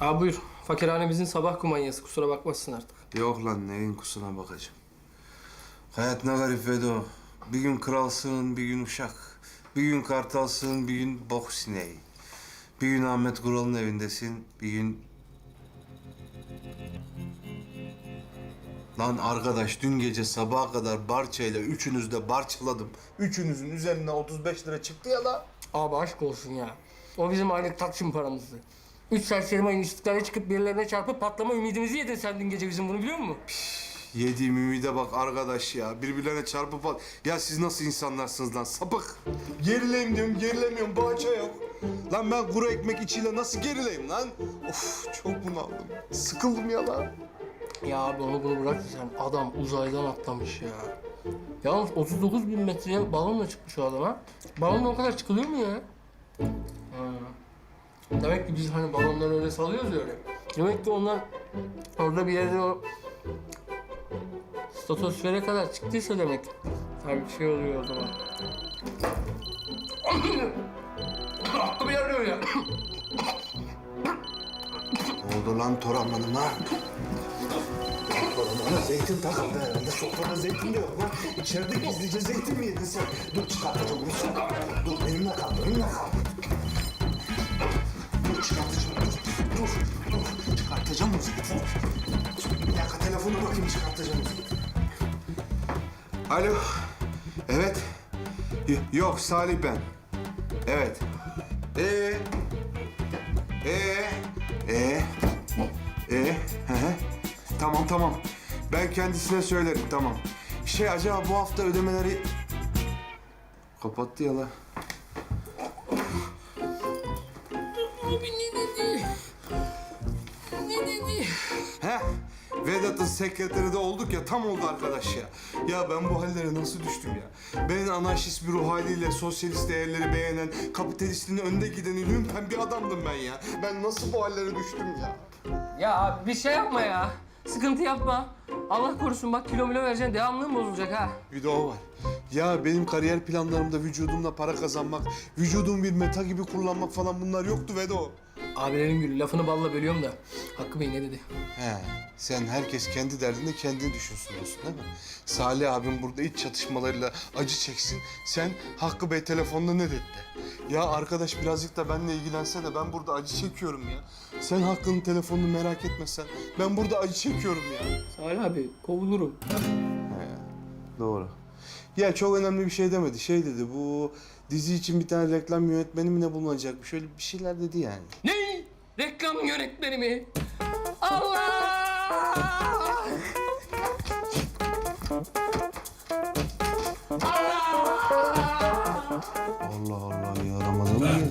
Abi buyur. Fakirhanemizin sabah kumanyası. Kusura bakmazsın artık. Yok lan neyin kusuna bakacağım. Hayat ne garip Vedo. Bir gün kralsın, bir gün uşak. Bir gün kartalsın, bir gün bok sineği. Bir gün Ahmet Kural'ın evindesin, bir gün... Lan arkadaş dün gece sabaha kadar barçayla üçünüz de barçaladım. Üçünüzün üzerine 35 lira çıktı ya la. Abi aşk olsun ya. O bizim aylık taksim paramızdı. Üç serseri mayın istiklale çıkıp birilerine çarpıp patlama ümidimizi yedin sen dün gece bizim bunu biliyor musun? Yediğim ümide bak arkadaş ya. Birbirlerine çarpıp at. Ya siz nasıl insanlarsınız lan sapık. Gerileyim diyorum gerilemiyorum bahçe yok. Lan ben kuru ekmek içiyle nasıl gerileyim lan? Of çok bunaldım. Sıkıldım ya lan. Ya abi onu bunu bırak sen adam uzaydan atlamış ya. Yalnız 39 bin metreye balonla çıkmış o adam ha. Balonla o kadar çıkılıyor mu ya? Demek ki biz hani balonları öyle salıyoruz ya öyle. Demek ki onlar orada bir yerde o stratosfere kadar çıktıysa demek. Tabii bir şey oluyor o zaman. Aklım yanıyor ya. Ne oldu lan toramanıma? Toramana zeytin takıldı herhalde. Sofrada zeytin de yok lan. İçeride gizlice zeytin mi yedin sen? Dur çıkartacağım bunu. Dur benimle kal, benimle kal. Bir dakika telefona bakayım çıkartacağım. Alo. Evet. Y- yok Salih ben. Evet. Ee. Ee. Ee. Ee. Hı hı. Tamam tamam. Ben kendisine söylerim tamam. Şey acaba bu hafta ödemeleri... Kapattı ya la. Abi Vedat'ın sekreteri de olduk ya tam oldu arkadaş ya. Ya ben bu hallere nasıl düştüm ya? Ben anarşist bir ruh haliyle sosyalist değerleri beğenen, kapitalistin önde giden lümpen bir adamdım ben ya. Ben nasıl bu hallere düştüm ya? Ya abi bir şey yapma ya. Sıkıntı yapma. Allah korusun bak kilo milo vereceksin devamlılığın bozulacak ha. Bir de o var. Ya benim kariyer planlarımda vücudumla para kazanmak, vücudumu bir meta gibi kullanmak falan bunlar yoktu Vedo. Abilerin gülü lafını balla bölüyorum da. Hakkı Bey ne dedi? He, sen herkes kendi derdinde kendini düşünsün diyorsun değil mi? Salih abim burada iç çatışmalarıyla acı çeksin. Sen Hakkı Bey telefonda ne dedi de? Ya arkadaş birazcık da benimle ilgilense de ben burada acı çekiyorum ya. Sen Hakkı'nın telefonunu merak etmesen ben burada acı çekiyorum ya. Salih abi kovulurum. Doğru. Ya çok önemli bir şey demedi. Şey dedi bu dizi için bir tane reklam yönetmeni mi ne bulunacak? Şöyle bir şeyler dedi yani. Ne? Reklam yönetmeni mi? Allah! Allah Allah ya Ramazan mı geldi?